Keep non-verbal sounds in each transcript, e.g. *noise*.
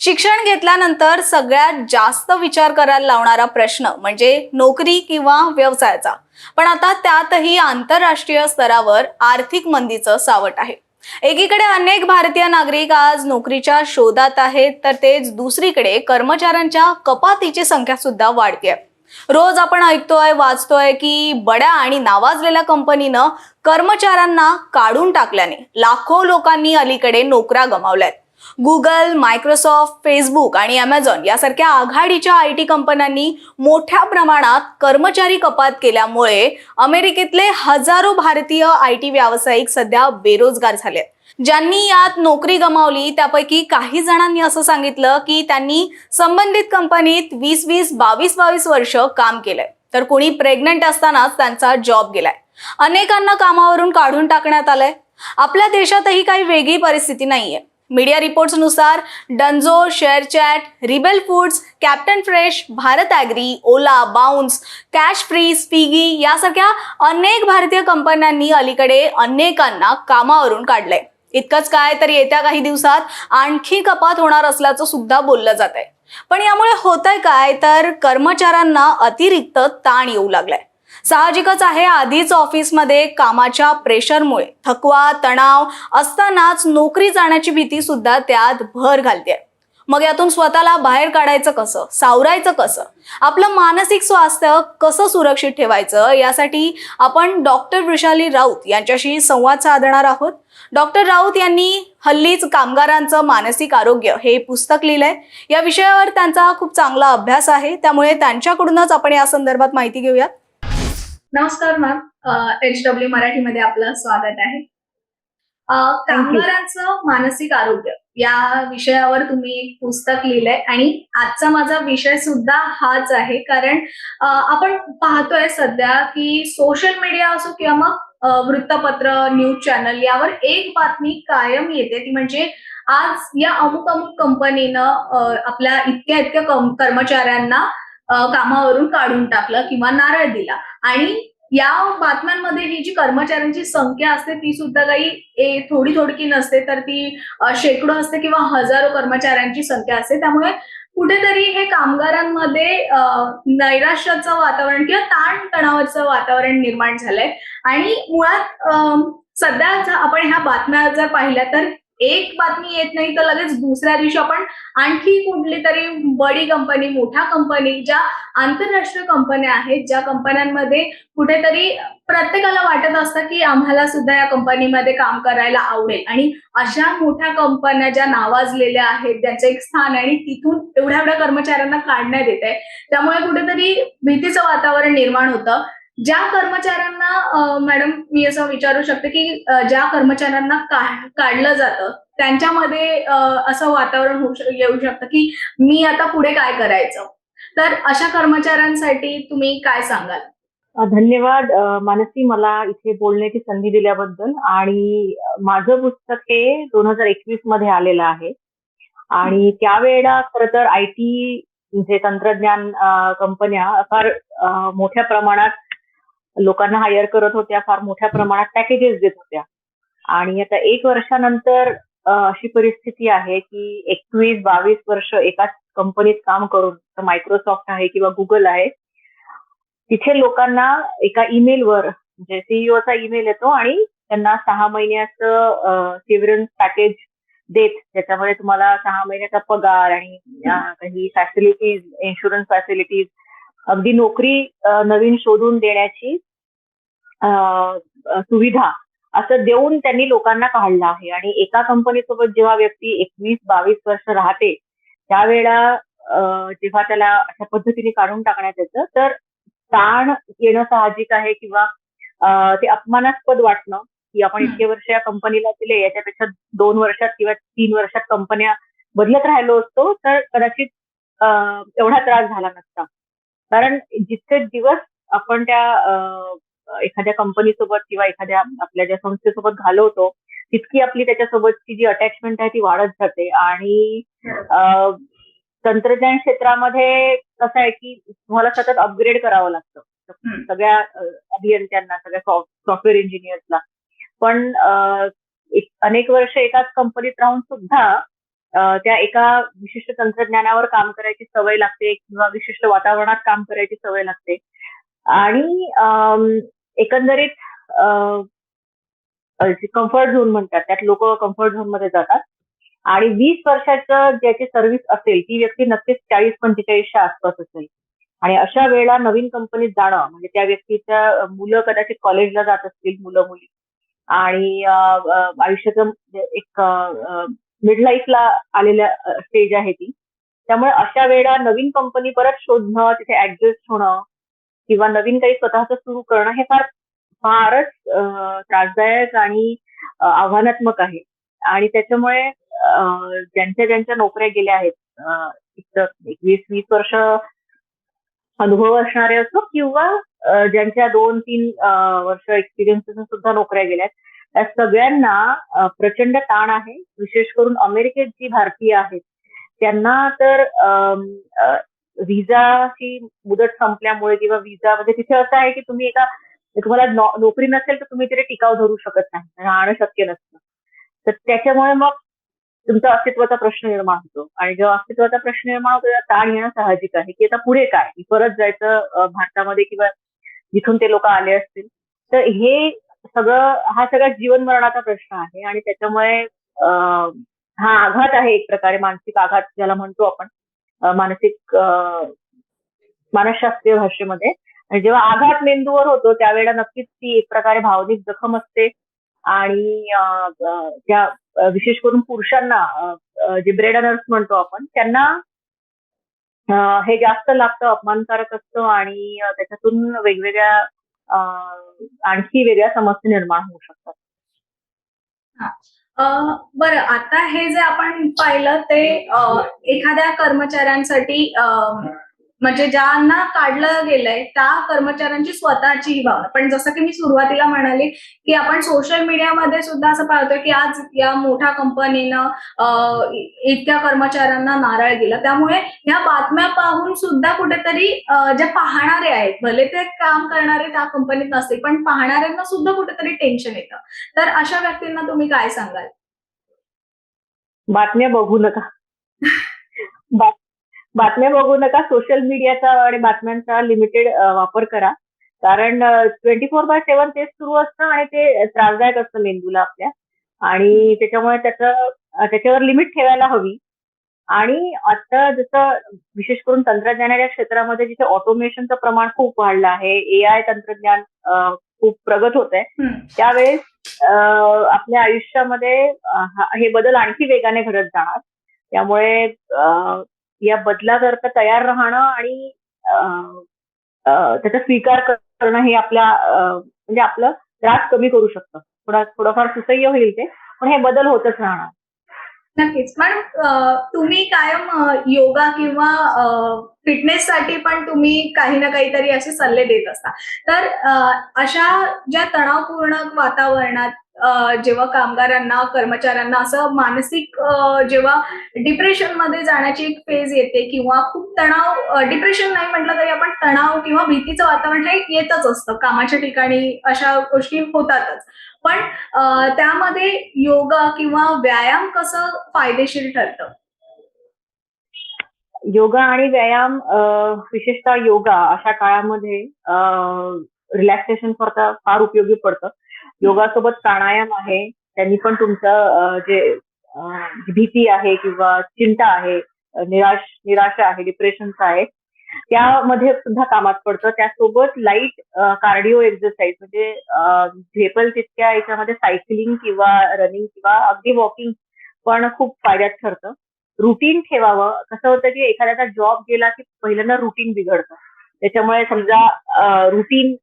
शिक्षण घेतल्यानंतर सगळ्यात जास्त विचार करायला लावणारा प्रश्न म्हणजे नोकरी किंवा व्यवसायाचा. पण आता त्यातही आंतरराष्ट्रीय स्तरावर आर्थिक मंदीचं सावट आहे. एकीकडे अनेक भारतीय नागरिक आज नोकरीच्या शोधात आहेत तर तेच दुसरीकडे कर्मचाऱ्यांच्या कपातीची संख्या सुद्धा वाढते रोज आपण ऐकतोय वाचतोय की बड्या आणि नावाजलेल्या कंपनीनं कर्मचाऱ्यांना काढून टाकल्याने लाखो लोकांनी अलीकडे नोकऱ्या गमावल्यात. गुगल मायक्रोसॉफ्ट फेसबुक आणि अमेझॉन यासारख्या आघाडीच्या आय टी कंपन्यांनी मोठ्या प्रमाणात कर्मचारी कपात केल्यामुळे अमेरिकेतले हजारो भारतीय आय टी व्यावसायिक सध्या बेरोजगार झाले ज्यांनी यात नोकरी गमावली त्यापैकी काही जणांनी असं सांगितलं की त्यांनी संबंधित कंपनीत वीस वीस बावीस बावीस वर्ष काम केलंय. तर कोणी प्रेग्नंट असतानाच त्यांचा जॉब गेलाय. अनेकांना कामावरून काढून टाकण्यात आलंय. आपल्या देशातही काही वेगळी परिस्थिती नाहीये. Media रिपोर्ट्सनुसार Dunzo ShareChat Rebel Foods Captain Fresh Bharat Agri Ola Bounce Cashfree Swiggy यासारख्या अनेक भारतीय कंपन्यांनी अलीकडे अनेकांना कामावरून काढलंय. इतकंच काय तर येत्या काही दिवसात आणखी कपात होणार असल्याचं सुद्धा बोललं जात आहे पण यामुळे होतंय काय तर कर्मचाऱ्यांना अतिरिक्त ताण येऊ लागलाय. साहजिकच आहे आधीच ऑफिसमध्ये कामाच्या प्रेशरमुळे थकवा तणाव असतानाच नोकरी जाण्याची भीती सुद्धा त्यात भर घालते. मग यातून स्वतःला बाहेर काढायचं कसं? सावरायचं कसं? आपलं मानसिक स्वास्थ्य कसं सुरक्षित ठेवायचं? यासाठी आपण डॉक्टर वृषाली राऊत यांच्याशी संवाद साधणार आहोत. डॉक्टर राऊत यांनी हल्लीच कामगारांचं मानसिक आरोग्य हे पुस्तक लिहिलंय. या विषयावर त्यांचा खूप चांगला अभ्यास आहे. त्यामुळे त्यांच्याकडूनच आपण या संदर्भात माहिती घेऊयात. नमस्कार मॅम एच डब्ल्यू मराठीमध्ये आपलं स्वागत आहे. कामगारांचं मानसिक आरोग्य या विषयावर तुम्ही एक पुस्तक लिहिलंय आणि आजचा माझा विषय सुद्धा हाच आहे. कारण आपण पाहतोय सध्या की सोशल मीडिया असो किंवा मग वृत्तपत्र न्यूज चॅनल यावर एक बातमी कायम येते. ती म्हणजे आज या अमुक अमुक कंपनीनं आपल्या इतक्या इतक्या कर्मचाऱ्यांना कामावरून काढून टाकलं किंवा नारळ दिला. आणि या बातम्यांमध्ये ही जी कर्मचाऱ्यांची संख्या असते ती सुद्धा काही थोडी थोडकी नसते तर ती शेकडो असते किंवा हजारो कर्मचाऱ्यांची संख्या असते. त्यामुळे कुठेतरी हे कामगारांमध्ये नैराश्याचं वातावरण किंवा ताणतणावाचं वातावरण निर्माण झालंय. आणि मुळात सध्या आपण ह्या बातम्या जर पाहिल्या तर एक बातमी येत नाही तर लगेच दुसऱ्या दिवशी आपण आणखी कुठली तरी बडी कंपनी मोठ्या कंपनी ज्या आंतरराष्ट्रीय कंपन्या आहेत ज्या कंपन्यांमध्ये कुठेतरी प्रत्येकाला वाटत असतं की आम्हाला सुद्धा या कंपनीमध्ये काम करायला आवडेल. आणि अशा मोठ्या कंपन्या ज्या नावाजलेल्या आहेत ज्यांचं एक स्थान आहे आणि तिथून एवढ्या एवढ्या कर्मचाऱ्यांना काढण्यात येत आहे त्यामुळे कुठेतरी भीतीचं वातावरण निर्माण होतं. ज्या कर्मचाऱ्यांना मॅडम मी असं विचारू शकते की ज्या कर्मचाऱ्यांना काढलं जातं त्यांच्यामध्ये असं वातावरण होऊ शक- येऊ शकतं की मी आता पुढे काय करायचं? तर अशा कर्मचाऱ्यांसाठी तुम्ही काय सांगाल? धन्यवाद. मानसी मला इथे बोलण्याची संधी दिल्याबद्दल आणि माझं पुस्तक हे दोन हजार एकवीसमध्ये आलेलं आहे. आणि त्यावेळेला खरं तर आय टी जे तंत्रज्ञान कंपन्या फार मोठ्या प्रमाणात लोकांना हायर करत होत्या फार मोठ्या प्रमाणात पॅकेजेस देत होत्या. आणि आता एक वर्षानंतर अशी परिस्थिती आहे की एकवीस बावीस वर्ष एकाच कंपनीत काम करून मायक्रोसॉफ्ट आहे किंवा गुगल आहे तिथे लोकांना एका ईमेलवर म्हणजे सीईओचा ईमेल येतो आणि त्यांना सहा महिन्याचं सिव्हरन्स पॅकेज देत. त्याच्यामध्ये तुम्हाला सहा महिन्याचा पगार आणि काही फॅसिलिटीज इन्शुरन्स फॅसिलिटीज अगदी नोकरी नवीन शोधून देण्याची सुविधा असं देऊन त्यांनी लोकांना काढलं आहे आणि एका कंपनीसोबत जेव्हा व्यक्ती एकवीस बावीस वर्ष राहते त्यावेळेला अं, जेव्हा त्याला अशा पद्धतीने काढून टाकण्यात येतं तर ताण येणं साहजिक आहे किंवा ते अपमानास्पद वाटणं की आपण. इतके वर्ष या कंपनीला दिले याच्यापेक्षा दोन वर्षात किंवा तीन वर्षात कंपन्या बदलत राहिलो असतो तर कदाचित एवढा त्रास झाला नसता कारण जितके दिवस आपण त्या एखाद्या कंपनीसोबत किंवा एखाद्या आपल्या ज्या संस्थेसोबत घालवतो तितकी आपली त्याच्यासोबतची जी अटॅचमेंट आहे ती वाढत जाते. आणि तंत्रज्ञान क्षेत्रामध्ये कसं आहे की तुम्हाला सतत अपग्रेड करावं लागतं. सगळ्या अभियंत्यांना सगळ्या सॉफ्टवेअर इंजिनियर्सला पण अनेक वर्ष एकाच कंपनीत राहून सुद्धा त्या एका विशिष्ट तंत्रज्ञानावर काम करायची सवय लागते किंवा विशिष्ट वातावरणात काम करायची सवय लागते. आणि एकंदरीत कम्फर्ट झोन म्हणतात त्यात लोक कम्फर्ट झोनमध्ये जातात. आणि वीस वर्षाचं ज्याची सर्व्हिस असेल ती व्यक्ती नक्कीच चाळीस पंचेचाळीसच्या आसपास असेल. आणि अशा वेळेला नवीन कंपनीत जाणं म्हणजे त्या व्यक्तीच्या मुलं कदाचित कॉलेजला जात असतील मुलं मुली आणि आयुष्याचं म्हणजे एक मिड लाईफला आलेल्या स्टेज आहे ती. त्यामुळे अशा वेळा नवीन कंपनी परत शोधणं तिथे ऍडजस्ट होणं किंवा नवीन काही स्वतःचं सुरू करणं हे फार फारच त्रासदायक आणि आव्हानात्मक आहे. आणि त्याच्यामुळे ज्यांच्या ज्यांच्या नोकऱ्या गेल्या आहेत एक वीस वीस वर्ष अनुभव असणारे असो किंवा ज्यांच्या दोन तीन वर्ष एक्सपिरियन्स सुद्धा नोकऱ्या गेल्यात या सगळ्यांना प्रचंड ताण आहे. विशेष करून अमेरिकेत जी भारतीय आहेत त्यांना तर विजाची मुदत संपल्यामुळे किंवा विजा म्हणजे तिथे असं आहे की तुम्ही एका तुम्हाला नोकरी नसेल तर तुम्ही तिथे टिकाव धरू शकत नाही. म्हणजे राहणं शक्य नसतं. तर त्याच्यामुळे मग तुमचा अस्तित्वाचा प्रश्न निर्माण होतो. आणि जेव्हा अस्तित्वाचा प्रश्न निर्माण होतो तेव्हा ताण येणं साहजिक आहे. की आता पुढे काय? परत जायचं भारतामध्ये किंवा जिथून ते लोक आले असतील. तर हे सगळं हा सगळा जीवन मरणाचा प्रश्न आहे आणि त्याच्यामुळे हा आघात आहे एक प्रकारे मानसिक आघात ज्याला म्हणतो आपण मानसिक मानसशास्त्रीय भाषेमध्ये. आणि जेव्हा आघात मेंदूवर होतो त्यावेळेला नक्कीच ती एक प्रकारे भावनिक जखम असते. आणि त्या विशेष करून पुरुषांना जे ब्रेड नर्स म्हणतो आपण त्यांना हे जास्त लागतं अपमानकारक असतं आणि त्याच्यातून वेगवेगळ्या आणखी वेगळ्या समस्या निर्माण होऊ शकतात. बर बरं आता हे जे आपण पाहिलं ते एखाद्या कर्मचाऱ्यांसाठी म्हणजे ज्यांना काढलं गेलंय त्या कर्मचाऱ्यांची स्वतःची ही भावना. पण जसं की मी सुरुवातीला म्हणाले की आपण सोशल मीडियामध्ये सुद्धा असं पाहतोय की आज या मोठ्या कंपनीनं इतक्या कर्मचाऱ्यांना नारळ दिला. त्यामुळे ह्या बातम्या पाहून सुद्धा कुठेतरी जे पाहणारे आहेत भले ते काम करणारे त्या कंपनीत नसतील पण पाहणाऱ्यांना सुद्धा कुठेतरी टेन्शन येतं. तर अशा व्यक्तींना तुम्ही काय सांगाल? बातम्या बघू नका. *laughs* बातम्या बघू नका सोशल मीडियाचा आणि बातम्यांचा लिमिटेड वापर करा. कारण ट्वेंटी फोर बाय सेव्हन तेच सुरू असतं आणि ते त्रासदायक असतं मेंदूला आपल्या. आणि त्याच्यामुळे त्याचं त्याच्यावर लिमिट ठेवायला हवी. आणि आता जसं विशेष करून तंत्रज्ञानाच्या क्षेत्रामध्ये जिथे ऑटोमेशनचं प्रमाण खूप वाढलं आहे ए आय तंत्रज्ञान खूप प्रगत होत आहे. त्यावेळेस आपल्या आयुष्यामध्ये हा- बदल आणखी वेगाने घडत जाणार. त्यामुळे या बदलाकरता तयार राहणं आणि त्याचा स्वीकार करणं हे आपल्या म्हणजे आपलं त्रास कमी करू शकतं. थोडा थोडंफार सुसह्य होईल ते पण हे बदल होतच राहणार. नक्कीच. पण तुम्ही कायम योगा किंवा फिटनेस साठी पण तुम्ही काही ना काहीतरी असे सल्ले देत असता. तर अशा ज्या तणावपूर्ण वातावरणात जेव्हा कामगारांना कर्मचाऱ्यांना असं मानसिक जेव्हा डिप्रेशनमध्ये जाण्याची एक फेज येते किंवा खूप तणाव डिप्रेशन नाही म्हटलं तरी आपण तणाव किंवा भीतीचं वातावरण हे येतच असतं. कामाच्या ठिकाणी अशा गोष्टी होतातच. पण त्यामध्ये योगा किंवा व्यायाम कसं फायदेशीर ठरतं? योगा आणि व्यायाम विशेषतः योगा अशा काळामध्ये रिलॅक्सेशन करता फार उपयोगी पडतं. योगासोबत प्राणायाम आहे त्यांनी पण तुमचं जे भीती आहे किंवा चिंता आहे निराश निराशा आहे डिप्रेशनचं आहे त्यामध्ये सुद्धा कामात पडतं. त्यासोबत लाइट कार्डिओ एक्सरसाइज म्हणजे झेपल तितक्या याच्यामध्ये सायकलिंग किंवा रनिंग किंवा अगदी वॉकिंग पण खूप फायद्यात ठरतं. रुटीन ठेवावं. कसं होतं की एखाद्याचा जॉब गेला की पहिल्यांदा रुटीन बिघडतं. त्याच्यामुळे समजा रुटीन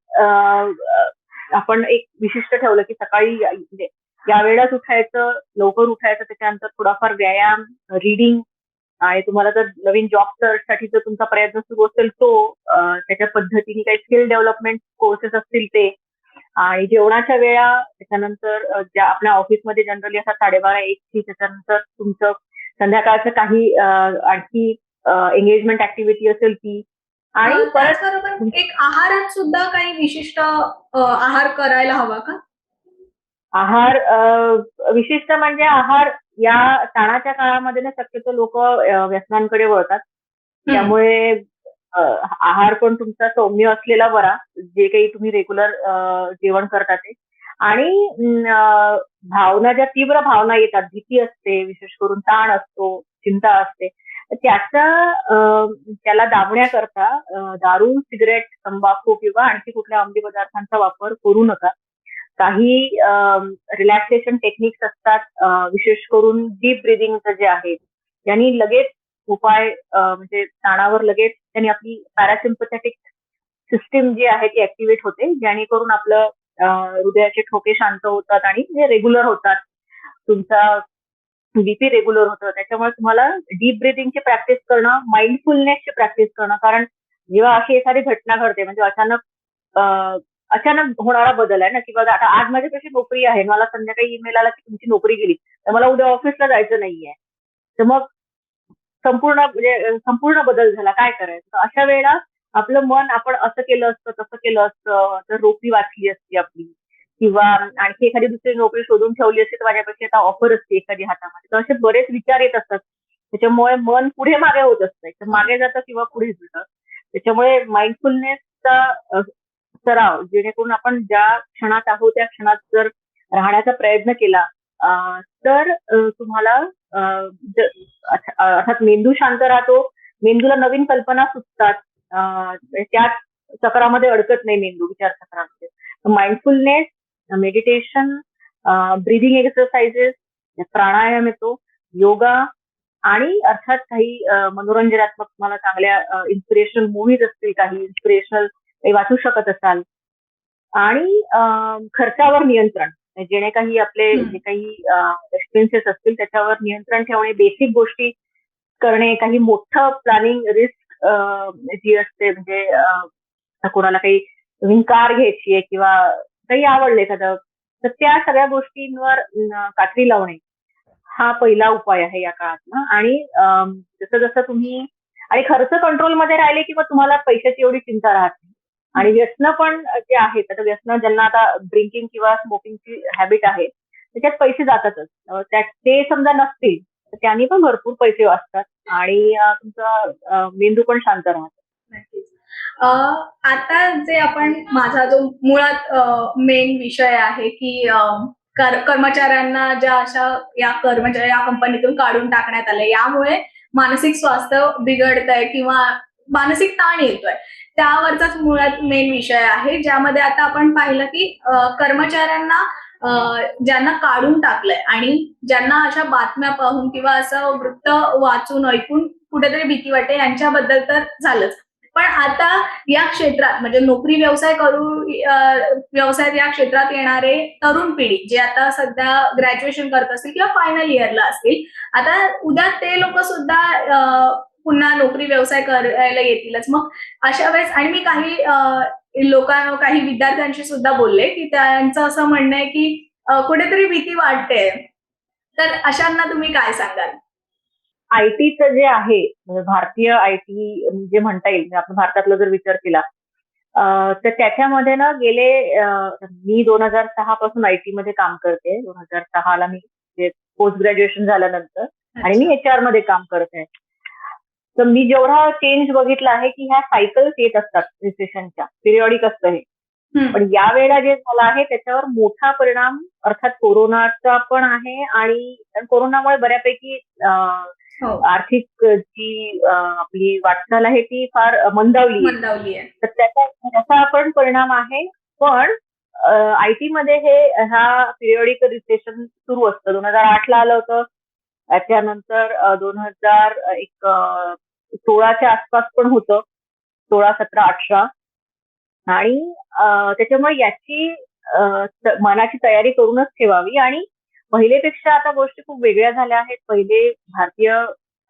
आपण एक विशिष्ट ठेवलं की सकाळी या- म्हणजे या वेळात उठायचं लवकर उठायचं त्याच्यानंतर थोडाफार व्यायाम रिडिंग आणि तुम्हाला जर नवीन जॉब सर्चसाठी जर तुमचा प्रयत्न सुरू असेल तो त्याच्या पद्धतीने काही स्किल डेव्हलपमेंट कोर्सेस असतील ते. आणि जेवणाच्या वेळा त्याच्यानंतर ज्या आपल्या ऑफिसमध्ये जनरली असा साडेबारा एक ची त्याच्यानंतर तुमचं संध्याकाळचं काही आणखी एंगेजमेंट ऍक्टिव्हिटी असेल ती आणि त्याचबरोबर एक आहारात सुद्धा काही विशिष्ट आहार करायला हवा का? आहार विशिष्ट म्हणजे आहार या ताणाच्या काळामध्ये ना शक्यतो लोक व्यसनांकडे वळतात. त्यामुळे आहार पण तुमचा सौम्य असलेला बरा. जे काही तुम्ही रेग्युलर जेवण करता ते. आणि भावना ज्या तीव्र भावना येतात भीती असते विशेष करून ताण असतो चिंता असते त्याचा त्याला दाबण्याकरता दारू सिगरेट तंबाखू किंवा आणखी कुठल्या अंमली पदार्थांचा वापर करू नका. काही रिलॅक्सेशन टेक्निक्स असतात विशेष करून डीप ब्रिदिंगचं जे आहे यांनी लगेच उपाय म्हणजे ताणावर लगेच त्यांनी आपली पॅरासिम्पथॅटिक सिस्टीम जी आहे ती ऍक्टिव्हेट होते जेणेकरून आपलं हृदयाचे ठोके शांत होतात आणि रेग्युलर होतात तुमचा बीपी रेग्युलर होतं. त्याच्यामुळे तुम्हाला डीप ब्रिदिंगची प्रॅक्टिस करणं माइंडफुलनेसची प्रॅक्टिस करणं कारण जेव्हा अशी एखादी घटना घडते म्हणजे अचानक अचानक होणारा बदल आहे ना की बघा आता आज माझी कशी नोकरी आहे मला संध्याकाळी ईमेल आला की तुमची नोकरी गेली तर मला उद्या ऑफिसला जायचं नाहीये. तर मग संपूर्ण म्हणजे संपूर्ण बदल झाला काय करायचं? तर अशा वेळेला आपलं मन आपण असं केलं असतं तसं केलं असतं तर रोपी वाचली असती आपली. किंवा आणखी एखादी दुसरी नोकरी शोधून ठेवली असते तर माझ्यापेक्षा आता ऑफर असते एखादी हातामध्ये. तर असे बरेच विचार येत असतात. त्याच्यामुळे मन पुढे मागे होत असतं तर मागे जातं किंवा पुढे जातं. त्याच्यामुळे माइंडफुलनेसचा सराव जेणेकरून आपण ज्या क्षणात आहोत त्या क्षणात जर राहण्याचा प्रयत्न केला तर तुम्हाला अर्थात मेंदू शांत राहतो. मेंदूला नवीन कल्पना सुचतात. त्या त्याच चक्रामध्ये अडकत नाही मेंदू विचार चक्रामध्ये mindfulness meditation breathing exercises pranayama येतो योगा आणि अर्थात काही मनोरंजनात्मक तुम्हाला चांगल्या इन्स्पिरेशनल मूवीज असतील काही इन्स्पिरेशनल काही वाचू शकत असाल आणि खर्चावर नियंत्रण जेणे काही आपले. जे काही एक्सपेन्सेस असतील त्याच्यावर नियंत्रण ठेवणे बेसिक गोष्टी करणे काही मोठं प्लॅनिंग रिस्क जी असते म्हणजे कोणाला काही नवीन कार घ्यायची आहे किंवा काही आवडलं एखादं. तर त्या सगळ्या गोष्टींवर कात्री लावणे हा पहिला उपाय आहे या काळात ना आणि जसं जसं तुम्ही आणि खर्च कंट्रोलमध्ये राहिले किंवा तुम्हाला पैशाची एवढी चिंता राहत नाही. आणि व्यसन पण जे आहेत आता व्यसन ज्यांना आता ड्रिंकिंग किंवा स्मोकिंगची हॅबिट आहे त्याच्यात पैसे जातातच. त्यात ते समजा नसतील तर त्यांनी पण भरपूर पैसे वाचतात. आणि तुमचा मेंदू पण शांत राहतो. आता जे आपण माझा जो मुळात मेन विषय आहे की कर्मचाऱ्यांना ज्या अशा या कर्मचारी या कंपनीतून काढून टाकण्यात आले यामुळे मानसिक स्वास्थ्य बिघडतंय किंवा मानसिक ताण येतोय. त्यावरचाच मुळात मेन विषय आहे ज्यामध्ये आता आपण पाहिलं की कर्मचाऱ्यांना ज्यांना काढून टाकलंय आणि ज्यांना अशा बातम्या पाहून किंवा असं वृत्त वाचून ऐकून कुठेतरी भीती वाटते यांच्याबद्दल तर झालंच. पण आता या क्षेत्रात म्हणजे नोकरी व्यवसाय करू व्यवसायात या क्षेत्रात येणारे तरुण पिढी जे आता सध्या ग्रॅज्युएशन करत असतील किंवा फायनल इयरला असतील आता उद्या ते लोक सुद्धा पुन्हा नोकरी व्यवसाय करायला येतीलच. मग अशा वेळेस आणि मी काही अं, लोकांना काही विद्यार्थ्यांशी सुद्धा बोलले की त्यांचं असं म्हणणं आहे की कुठेतरी भीती वाटते. तर अशांना तुम्ही काय सांगाल? आयटीचं जे आहे म्हणजे भारतीय आयटी जे म्हणता येईल म्हणजे आपण भारतातला जर विचार केला तर त्याच्यामध्ये ना गेले मी दोन हजार सहा पासून आयटी मध्ये काम करते. दोन हजार सहाला मी पोस्ट ग्रॅज्युएशन झाल्यानंतर आणि मी एच आरमध्ये काम करते. तर मी जेवढा चेंज बघितला आहे की ह्या सायकल्स येत असतात रिसेशनच्या पिरियॉडिक असतं हे. पण या वेळेला जे झालं आहे त्याच्यावर मोठा परिणाम अर्थात कोरोनाचा पण आहे आणि कोरोनामुळे बऱ्यापैकी आर्थिक जी आपली वाटचाल आहे ती फार मंदावली आहे. मंदावली आहे. तर त्याचा त्याचा पण परिणाम आहे. पण आयटी मध्ये हे हा पिरियडिक रिसेशन सुरू असतं. दोन हजार आठ ला आलं होतं. त्याच्यानंतर दोन हजार एक सोळाच्या आसपास पण होतं. सोळा सतरा अठरा. आणि त्याच्यामुळे याची मनाची तयारी करूनच ठेवावी. आणि पहिलेपेक्षा आता गोष्टी खूप वेगळ्या झाल्या आहेत. पहिले भारतीय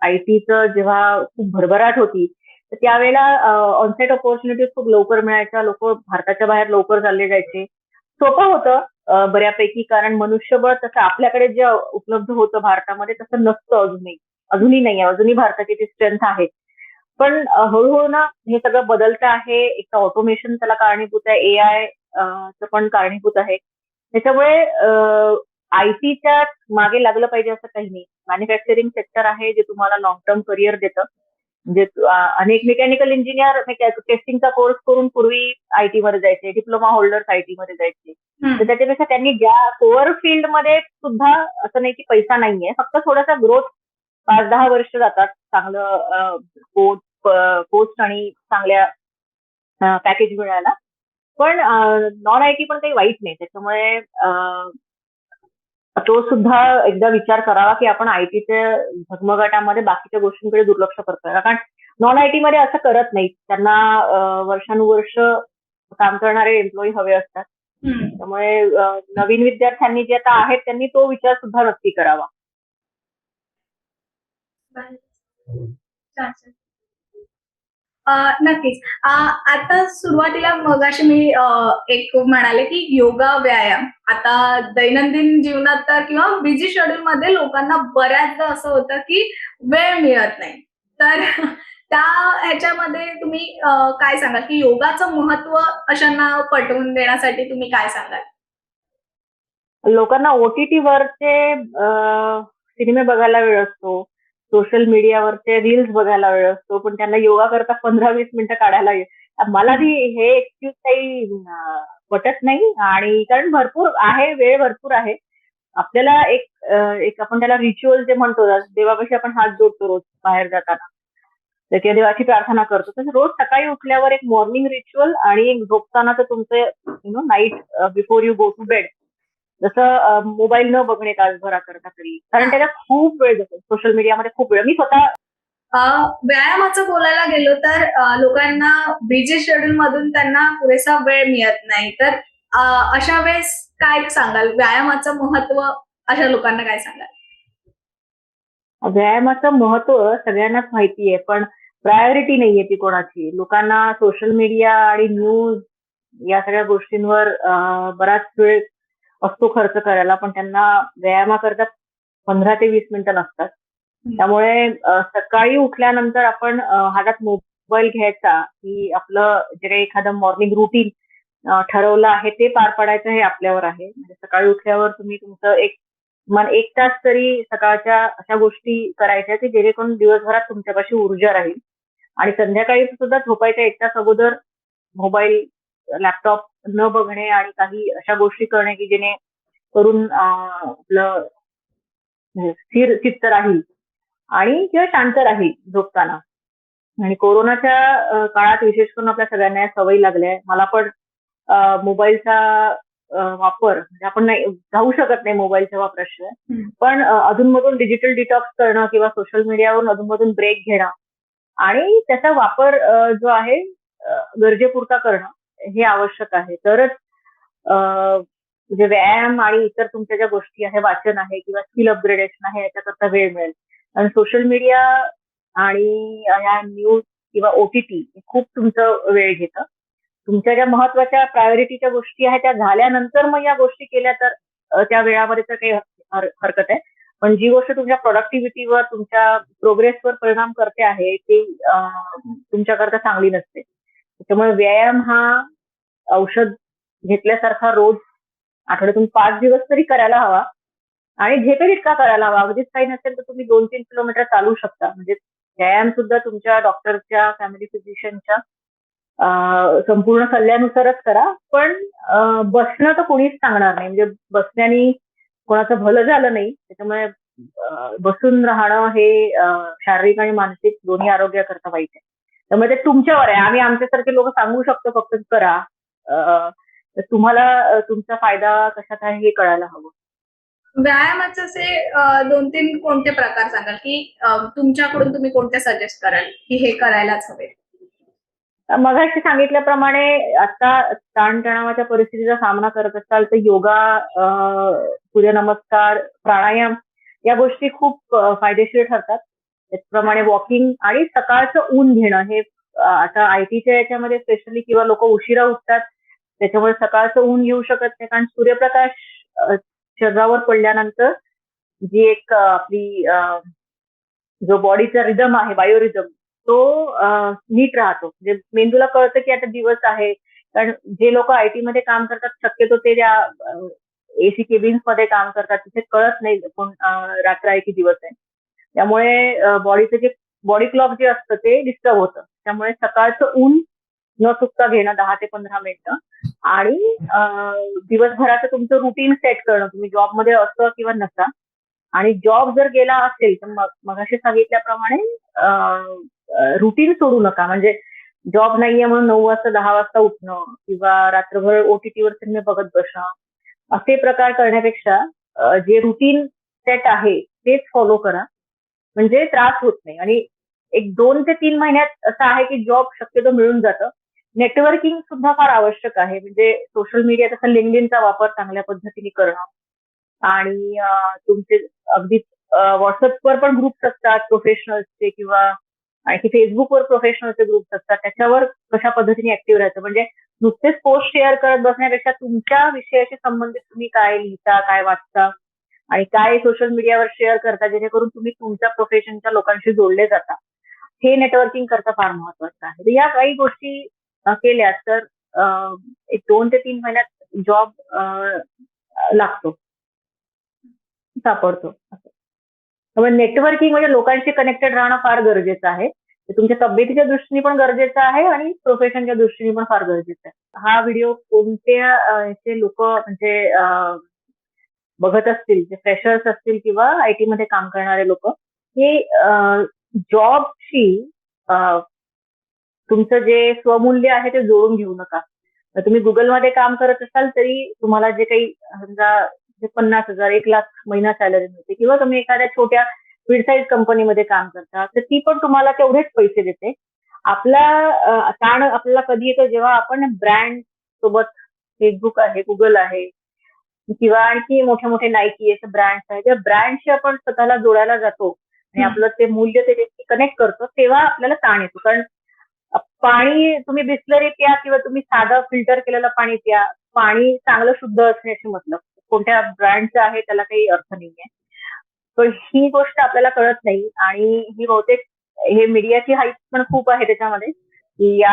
आयटीचं जेव्हा खूप भरभराट होती तर त्यावेळेला ऑनसाईट ऑपॉर्च्युनिटीज खूप लवकर मिळायच्या. लोक भारताच्या बाहेर लवकर चालले जायचे. सोपं होतं बऱ्यापैकी. कारण मनुष्यबळ तसं आपल्याकडे जे उपलब्ध होतं भारतामध्ये तसं नसतं अजूनही. अजूनही नाही अजूनही भारताची ती स्ट्रेंथ आहे. पण हळूहळू ना हे सगळं बदलतं आहे. एक तर ऑटोमेशन त्याला कारणीभूत आहे. ए आय पण कारणीभूत आहे. त्याच्यामुळे आयटीच्या मागे लागलं पाहिजे असं काही नाही. मॅन्युफॅक्चरिंग सेक्टर आहे जे तुम्हाला लॉंग टर्म करिअर देतं. म्हणजे अनेक मेकॅनिकल इंजिनियर टेस्टिंगचा कोर्स करून पूर्वी आयटी मध्ये जायचे डिप्लोमा होल्डर्स आयटी मध्ये जायचे. तर त्याच्यापेक्षा त्यांनी ज्या कोअर फील्डमध्ये सुद्धा असं नाही की पैसा नाहीये फक्त थोडासा ग्रोथ पाच दहा वर्ष जातात. चांगलं पोस्ट आणि चांगल्या पॅकेज मिळायला. पण नॉन आय टी पण काही वाईट नाही. त्याच्यामुळे तो सुद्धा एकदा विचार करावा की आपण आयटीच्या झगमगाटामध्ये बाकीच्या गोष्टींकडे दुर्लक्ष करतोय. कारण नॉन आय टी मध्ये असं करत नाही त्यांना वर्षानुवर्ष काम करणारे एम्प्लॉई हवे असतात. त्यामुळे नवीन विद्यार्थ्यांनी जे आता आहेत त्यांनी तो विचार सुद्धा नक्की करावा. नक्कीच. आता सुरुवातीला मगाशी मी एक म्हणाले की योगा व्यायाम. आता दैनंदिन जीवनात तर किंवा बिझी शेड्यूल मध्ये लोकांना बऱ्याचदा असं होतं की वेळ मिळत नाही. तर *laughs* त्या ह्याच्यामध्ये तुम्ही काय सांगाल? की योगाचं महत्त्व अशांना पटवून देण्यासाठी तुम्ही काय सांगाल? लोकांना ओटीटी वरचे सिनेमे बघायला वेळ असतो. सोशल मीडियावरचे रील्स बघायला वेळ असतो पण त्यांना योगा करता पंधरा वीस मिनिटं काढायला मला ती हे एक्सक्यूज काही पटत नाही आणि कारण भरपूर आहे वेळ भरपूर आहे. आपल्याला एक एक आपण त्याला रिच्युअल जे म्हणतो देवापाशी आपण हात जोडतो रोज बाहेर जाताना. तर किंवा देवाची प्रार्थना करतो. तर रोज सकाळी उठल्यावर एक मॉर्निंग रिच्युअल आणि एक झोपताना तर तुमचं you know night before you go to bed जसं मोबाईल न बघणे तासभरा करता तरी. कारण त्याच्यात खूप वेळ जातो. सोशल मीडियामध्ये खूप वेळ. मी स्वतः व्यायामाचं बोलायला गेलो तर लोकांना बिझी शेड्यूल मधून त्यांना पुरेसा वेळ मिळत नाही. तर अशा वेळेस काय सांगाल? व्यायामाचं महत्त्व अशा लोकांना काय सांगाल? व्यायामाचं महत्त्व सगळ्यांनाच माहिती आहे पण प्रायोरिटी नाहीये ती कोणाची. लोकांना सोशल मीडिया आणि न्यूज या सगळ्या गोष्टींवर बराच वेळ असतो खर्च करायला पण त्यांना व्यायामाकरता पंधरा ते वीस मिनिटं नसतात त्यामुळे सकाळी उठल्यानंतर आपण हातात मोबाईल घ्यायचा की आपलं जे काही एखादं मॉर्निंग रुटीन ठरवलं आहे ते पार पाडायचं हे आपल्यावर आहे. म्हणजे सकाळी उठल्यावर तुम्ही तुमचं एक किमान एक तास तरी सकाळच्या अशा गोष्टी करायच्या की जेणेकरून दिवसभरात तुमच्यापाशी ऊर्जा राहील. आणि संध्याकाळी सुद्धा झोपायच्या एक तास अगोदर मोबाईल लॅपटॉप न बघणे आणि काही अशा गोष्टी करणे की जेणे करून आपलं स्थिर चित्त राहील आणि किंवा शांत राहील झोपताना आणि कोरोनाच्या काळात विशेष करून आपल्या सगळ्यांना या सवयी लागल्या आहे. मला पण मोबाईलचा वापर म्हणजे आपण नाही जाऊ शकत नाही मोबाईलच्या वापराशिवाय. पण अधूनमधून डिजिटल डिटॉक्स करणं किंवा सोशल मीडियावरून अधूनमधून ब्रेक घेणं आणि त्याचा वापर जो आहे गरजेपुरता करणं हे आवश्यक आहे. तरच म्हणजे व्यायाम आणि इतर तुमच्या ज्या गोष्टी आहे वाचन आहे किंवा स्किल अपग्रेडेशन आहे याच्याकरता वेळ मिळेल. आणि सोशल मीडिया आणि या न्यूज किंवा ओटीटी खूप तुमचं वेळ घेतं. तुमच्या ज्या महत्त्वाच्या प्रायोरिटीच्या गोष्टी आहेत त्या झाल्यानंतर मग या गोष्टी केल्या तर त्या वेळामध्ये तर काही हरकत आहे. पण जी गोष्ट तुमच्या प्रोडक्टिव्हिटीवर तुमच्या प्रोग्रेसवर परिणाम करते आहे ती तुमच्याकरता चांगली नसते. त्याच्यामुळे व्यायाम हा औषध घेतल्यासारखा रोज आठवड्यातून पाच दिवस तरी करायला हवा. आणि झेपे इतका करायला हवा. अगदीच काही नसेल तर तुम्ही दोन तीन किलोमीटर चालू शकता. म्हणजे व्यायाम सुद्धा तुमच्या डॉक्टरच्या फॅमिली फिजिशियनच्या संपूर्ण सल्ल्यानुसारच करा. पण बसणं तर कोणीच सांगणार नाही. म्हणजे बसण्याने कोणाचं भलं झालं नाही. त्याच्यामुळे बसून राहणं हे शारीरिक आणि मानसिक दोन्ही आरोग्याकरता वाईट आहे. त्यामुळे ते तुमच्यावर आहे. आम्ही आमच्यासारखे लोक सांगू शकतो फक्त करा. तर तुम्हाला तुमचा फायदा कशात आहे हे कळायला हवं. व्यायामाचे असे दोन तीन कोणते प्रकार सांगाल की तुमच्याकडून तुम्ही कोणते सजेस्ट कराल की हे करायलाच हवे? मगाशी सांगितल्याप्रमाणे आता ताणतणावाच्या परिस्थितीचा सामना करत असाल तर योगा सूर्यनमस्कार प्राणायाम या गोष्टी खूप फायदेशीर ठरतात. त्याचप्रमाणे वॉकिंग आणि सकाळचं ऊन घेणं हे आता आता आयटीच्या याच्यामध्ये स्पेशली किंवा लोक उशिरा उठतात त्याच्यामुळे सकाळचं ऊन घेऊ शकत नाही. कारण सूर्यप्रकाश शरीरावर पडल्यानंतर जी एक आपली जो बॉडीचा रिदम आहे बायोरिदम तो नीट राहतो. म्हणजे मेंदूला कळतं की आता दिवस आहे. कारण जे लोक आयटी मध्ये काम करतात शक्यतो ते त्या एसी केबिन्समध्ये काम करतात. तिथे कळत नाही कोण रात्र आहे की दिवस आहे. त्यामुळे बॉडीचं जे बॉडी क्लॉक जे असतं ते डिस्टर्ब होतं. त्यामुळे सकाळचं ऊन न चुकता घेणं दहा ते पंधरा मिनिटं आणि दिवसभराचं तुमचं रुटीन सेट करणं. तुम्ही जॉबमध्ये असतं किंवा नसा. आणि जॉब जर गेला असेल तर मग मगाशी सांगितल्याप्रमाणे रुटीन सोडू नका. म्हणजे जॉब नाहीये म्हणून नऊ वाजता दहा वाजता उठणं किंवा रात्रभर ओटीटीवर सिनेमे बघत बसणं. असे प्रकार करण्यापेक्षा जे रुटीन सेट आहे तेच फॉलो करा. म्हणजे त्रास होत नाही. आणि एक दोन ते तीन महिन्यात असं आहे की जॉब शक्यतो मिळून जातं. नेटवर्किंग सुद्धा फार आवश्यक आहे. म्हणजे सोशल मीडिया तसा लिंकडिनचा वापर चांगल्या पद्धतीने करणं. आणि तुमचे अगदी व्हॉट्सअपवर पण ग्रुप्स असतात प्रोफेशनल्सचे किंवा आणखी फेसबुकवर प्रोफेशनलचे ग्रुप्स असतात. त्याच्यावर कशा पद्धतीने ऍक्टिव्ह राहायचं? म्हणजे नुसतेच पोस्ट शेअर करत बसण्यापेक्षा तुमच्या विषयाशी संबंधित तुम्ही काय लिहिता काय वाचता? आणि काय सोशल मीडियावर शेअर करता जेणेकरून तुम्ही तुमच्या प्रोफेशनच्या लोकांशी जोडले जाता. हे नेटवर्किंग करता फार महत्वाचं आहे. तर या काही गोष्टी केल्या तर एक दोन ते तीन महिन्यात जॉब लागतो. सापडतो. असं. त्यामुळे नेटवर्किंग म्हणजे लोकांशी कनेक्टेड राहणं फार गरजेचं आहे. तुमच्या तब्येतीच्या दृष्टीने पण गरजेचं आहे आणि प्रोफेशनच्या दृष्टीने पण फार गरजेचं आहे. हा व्हिडिओ कोणत्या लोक म्हणजे बघत असतील जे फ्रेशर्स असतील किंवा आयटी मध्ये काम करणारे लोक हे जॉबशी तुमचं जे स्वमूल्य आहे ते जोडून घेऊ नका. तुम्ही गुगलमध्ये काम करत असाल तरी तुम्हाला जे काही समजा जे पन्नास हजार एक लाख महिना सॅलरी मिळते किंवा तुम्ही एखाद्या छोट्या मिडसाईज कंपनीमध्ये काम करता तर ती पण तुम्हाला तेवढेच पैसे देते. आपला ताण आपल्याला कधी येतो जेव्हा आपण ब्रँड सोबत फेसबुक आहे गुगल आहे किंवा आणखी मोठे मोठे नायकी असे ब्रँड्स आहेत. त्या ब्रँडशी आपण स्वतःला जोडायला जातो आणि. आपलं ते मूल्य ते कनेक्ट करतो तेव्हा आपल्याला ताण येतो. कारण पाणी तुम्ही बिस्लरी प्या किंवा तुम्ही साधं फिल्टर केलेलं पाणी प्या. पाणी चांगलं शुद्ध असण्याची मतलब. कोणत्या ब्रँडचं आहे त्याला काही अर्थ नाहीये. पण ही गोष्ट आपल्याला कळत नाही. आणि ही बहुतेक हे मीडियाची हाईट पण खूप आहे त्याच्यामध्ये. की या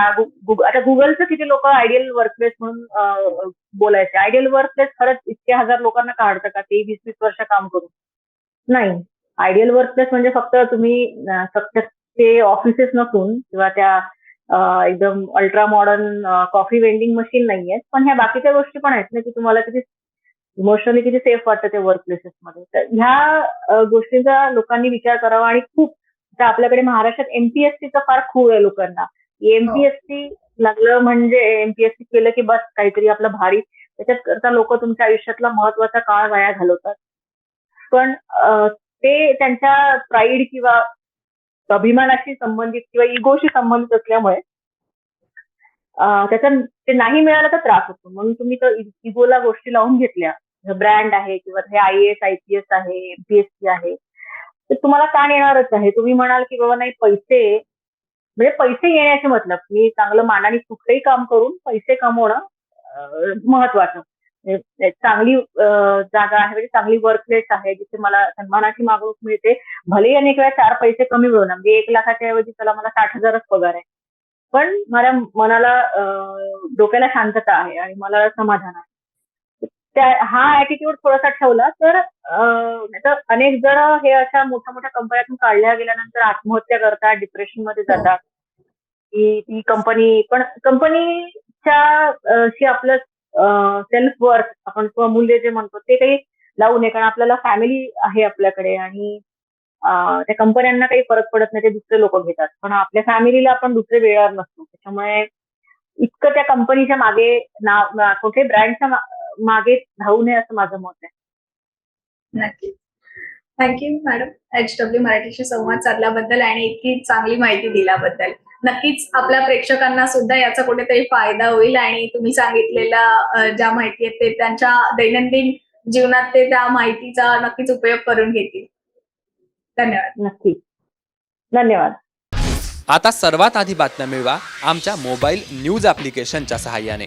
आता गुगलचं किती लोक आयडियल वर्कप्लेस म्हणून बोलायचे. आयडियल वर्कप्लेस खरंच इतके हजार लोकांना काढतं का? ते वीस वीस वर्ष काम करून. नाही. आयडियल वर्कप्लेस म्हणजे फक्त तुम्ही अ, फक्त ते ऑफिसेस नसून किंवा त्या एकदम ultra modern coffee vending machine नाही आहेत पण ह्या बाकीच्या गोष्टी पण आहेत ना की तुम्हाला किती इमोशनली किती सेफ वाटतं ते वर्क प्लेसेस मध्ये. तर ह्या गोष्टींचा लोकांनी विचार करावा. आणि खूप आता आपल्याकडे महाराष्ट्रात एमपीएससीचा फार खूप आहे लोकांना. एमपीएससी लागलं म्हणजे एमपीएससी केलं की बस काहीतरी आपलं भारी. त्याच्यात करता लोक तुमच्या आयुष्यातला महत्त्वाचा काळ वाया घालवतात. पण ते त्यांच्या प्राईड किंवा अभिमानाशी संबंधित किंवा इगोशी संबंधित असल्यामुळे त्याचा ते नाही मिळालं तर त्रास होतो. म्हणून तुम्ही तर इगोला गोष्टी लावून घेतल्या. ब्रँड आहे किंवा हे I S I P S आहे एमपीएससी आहे. तर तुम्हाला ताण येणारच आहे. तुम्ही म्हणाल की बाबा नाही पैसे म्हणजे पैसे येण्याचे मतलब. मी चांगलं मानाने कुठलंही काम करून पैसे कमवणं महत्वाचं. म्हणजे चांगली जागा आहे म्हणजे चांगली वर्क प्लेस आहे जिथे मला सन्मानाची मागणूक मिळते. भलेही अनेक वेळा चार पैसे कमी मिळवणार म्हणजे एक लाखाच्या ऐवजी त्याला मला साठ हजारच पगार आहे. पण माझ्या मनाला डोक्याला शांतता आहे आणि मला समाधान आहे. हा ऍटिट्यूड थोडासा ठेवला तर अनेक जण हे अशा मोठ्या मोठ्या कंपन्यातून काढल्या गेल्यानंतर आत्महत्या करतात डिप्रेशनमध्ये जातात. की ही कंपनी पण कंपनीच्या शी आपलं सेल्फ वर्थ आपण स्वमूल्य जे म्हणतो ते काही लावू नये कारण आपल्याला फॅमिली आहे आपल्याकडे आणि त्या कंपन्यांना काही फरक पडत नाही ते दुसरे लोक घेतात. पण आपल्या फॅमिलीला आपण दुसरे वेळावर नसतो. त्याच्यामुळे इतकं त्या कंपनीच्या मागे नाव ना- कुठे ब्रँडच्या मागे धावू नये असं माझं मत आहे. नक्की thank you madam H W मराठीशी संवाद साधल्याबद्दल आणि इतकी चांगली माहिती दिल्याबद्दल. नक्कीच आपल्या प्रेक्षकांना सुद्धा याचा कुठेतरी फायदा होईल आणि तुम्ही सांगितलेल्या ज्या माहिती आहेत ते त्यांच्या दैनंदिन जीवनात ते त्या माहितीचा नक्कीच उपयोग करून घेतील. धन्यवाद. नक्की. धन्यवाद. आता सर्वात आधी बातम्या मिळवा आमच्या मोबाईल न्यूज ॲप्लिकेशनच्या सहाय्याने.